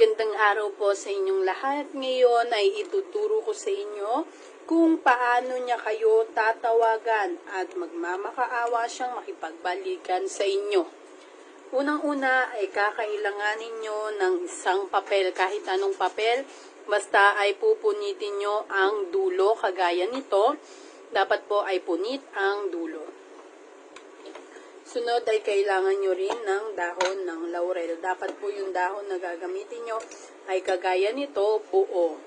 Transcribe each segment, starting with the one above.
Magandang araw po sa inyong lahat. Ngayon ay ituturo ko sa inyo kung paano niya kayo tatawagan at magmamakaawa siyang makipagbalikan sa inyo. Unang-una ay kakailanganin nyo ng isang papel, kahit anong papel, basta ay pupunitin nyo ang dulo kagaya nito. Dapat po ay punit ang dulo. Sunod ay kailangan nyo rin ng dahon laurel. Dapat po yung dahon na gagamitin nyo ay kagaya nito, buo.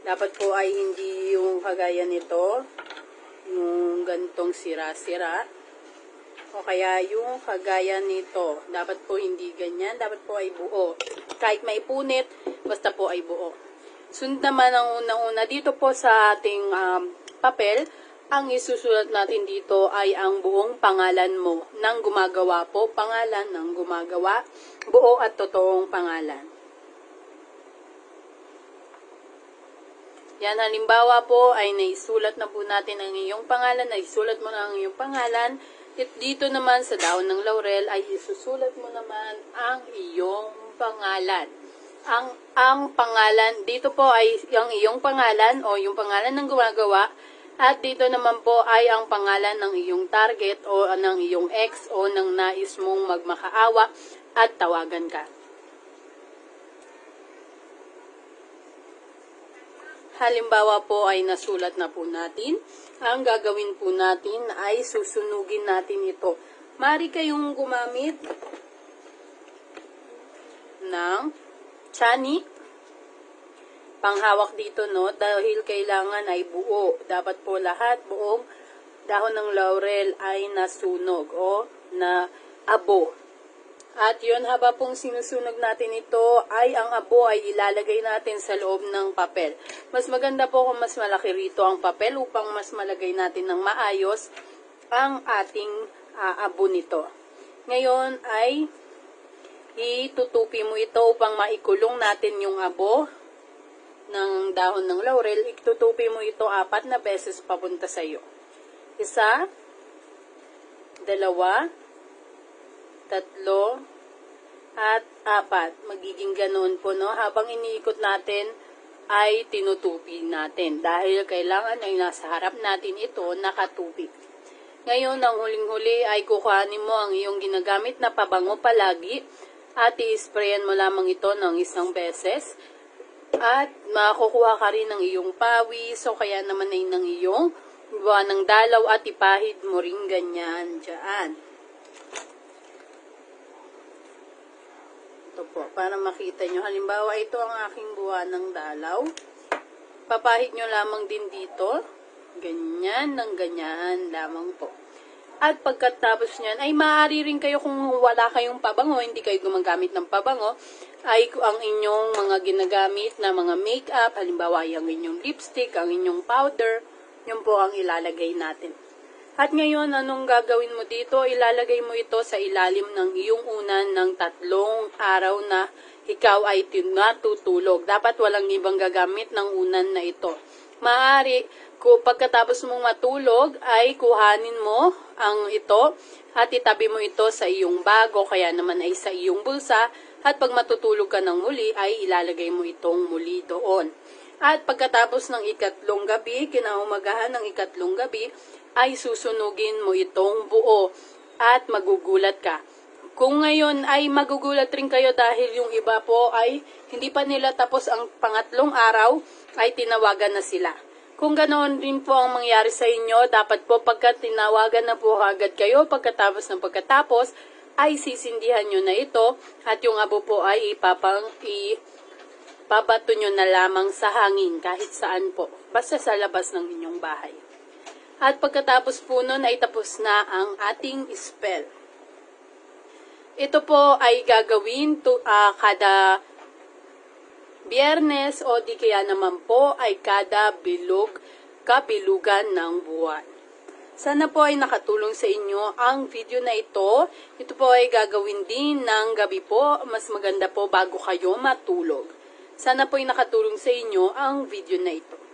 Dapat po ay hindi yung kagaya nito, yung gantong sira-sira. O kaya yung kagaya nito. Dapat po hindi ganyan, dapat po ay buo. Kahit may punit, basta po ay buo. Sunod naman ang una-una dito po sa ating um, papel, ang isusulat natin dito ay ang buong pangalan mo ng gumagawa po, pangalan ng gumagawa, buo at totoong pangalan. Yan, halimbawa po ay naisulat na po natin ang iyong pangalan, naisulat mo na ang iyong pangalan. Dito naman sa daon ng laurel ay isusulat mo naman ang iyong pangalan. Ang ang pangalan dito po ay ang iyong pangalan o yung pangalan ng gumagawa at dito naman po ay ang pangalan ng iyong target o ng iyong ex o ng nais mong magmakaawa at tawagan ka. Halimbawa po ay nasulat na po natin. Ang gagawin po natin ay susunugin natin ito. Mari kayong gumamit ng chani panghawak dito, no? Dahil kailangan ay buo. Dapat po lahat buong dahon ng laurel ay nasunog o na abo. At yun, haba pong sinusunog natin ito, ay ang abo ay ilalagay natin sa loob ng papel. Mas maganda po kung mas malaki rito ang papel upang mas malagay natin ng maayos ang ating uh, abo nito. Ngayon ay itutupi mo ito upang maikulong natin yung abo ng dahon ng laurel, itutupi mo ito apat na beses papunta sa iyo. Isa, dalawa, tatlo, at apat. Magiging ganoon po, no? Habang iniikot natin, ay tinutupi natin. Dahil kailangan ay nasa harap natin ito nakatupi. Ngayon, ang huling-huli ay kukuhanin mo ang iyong ginagamit na pabango palagi at i-sprayan mo lamang ito ng isang beses at makukuha ka rin ng iyong pawis o kaya naman ay ng iyong buwan ng dalaw at ipahid mo rin ganyan dyan. Ito po, para makita nyo. Halimbawa, ito ang aking buwan ng dalaw. Papahid nyo lamang din dito. Ganyan ng ganyan lamang po. At pagkatapos niyan, ay maaari rin kayo kung wala kayong pabango, hindi kayo gumagamit ng pabango, ay ang inyong mga ginagamit na mga makeup, halimbawa ang inyong lipstick, ang inyong powder, yun po ang ilalagay natin. At ngayon, anong gagawin mo dito? Ilalagay mo ito sa ilalim ng iyong unan ng tatlong araw na ikaw ay natutulog. Dapat walang ibang gagamit ng unan na ito. Maaari, pagkatapos mong matulog, ay kuhanin mo ang ito at itabi mo ito sa iyong bago, kaya naman ay sa iyong bulsa. At pag matutulog ka ng muli, ay ilalagay mo itong muli doon. At pagkatapos ng ikatlong gabi, kinaumagahan ng ikatlong gabi, ay susunugin mo itong buo at magugulat ka. Kung ngayon ay magugulat rin kayo dahil yung iba po ay hindi pa nila tapos ang pangatlong araw, ay tinawagan na sila. Kung ganoon din po ang mangyari sa inyo, dapat po pagka tinawagan na po agad kayo, pagkatapos ng pagkatapos, ay sisindihan nyo na ito at yung abo po ay ipapang ipabato nyo na lamang sa hangin kahit saan po, basta sa labas ng inyong bahay. At pagkatapos po nun ay tapos na ang ating spell. Ito po ay gagawin to, uh, kada biyernes o di kaya naman po ay kada bilog kabilugan ng buwan. Sana po ay nakatulong sa inyo ang video na ito. Ito po ay gagawin din ng gabi po. Mas maganda po bago kayo matulog. Sana po ay nakatulong sa inyo ang video na ito.